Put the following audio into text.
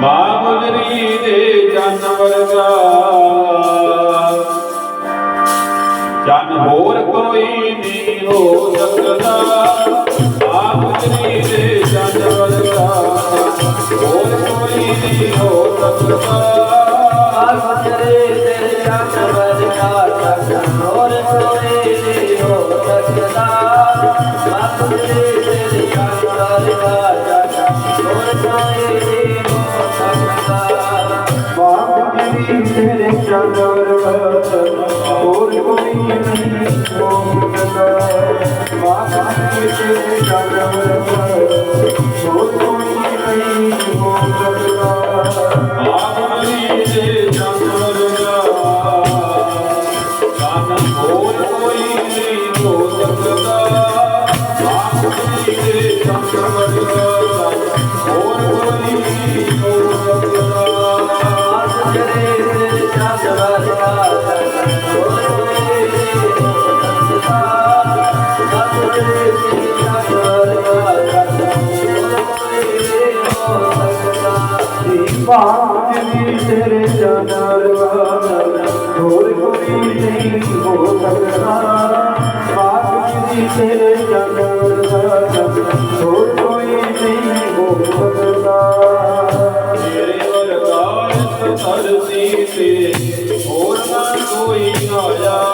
ਮਾਂ ਗੁਜਰੀ ਦੇ ਜਨ ਵਰਗਾ ਜਨ ਹੋਰ ਕੋਈ ਨਹੀਂ ਹੋ ਸਕਦਾ। ਮਾਂ ਗੁਜਰੀ ਦੇ ਜਨ ਵਰਗਾ ਹੋਰ ਕੋਈ ਨਹੀਂ ਹੋ ਸਕਦਾ। ਆਸਰੇ ਤੇਰੇ ਚੰਨ ਵਰਗਾ ਚੰਨ ਹੋਰ ਕੋਈ ਨਹੀਂ ਹੋ ਸਕਦਾ। ਆਸਰੇ ਤੇਰੇ ਚੰਨ ਵਰਗਾ Thank you. पानी तेरे जानर और कोई नहीं हो सकता पानी तेरे जानर और कोई नहीं हो सकता तेरे और गाल तरसी से और ना कोई आया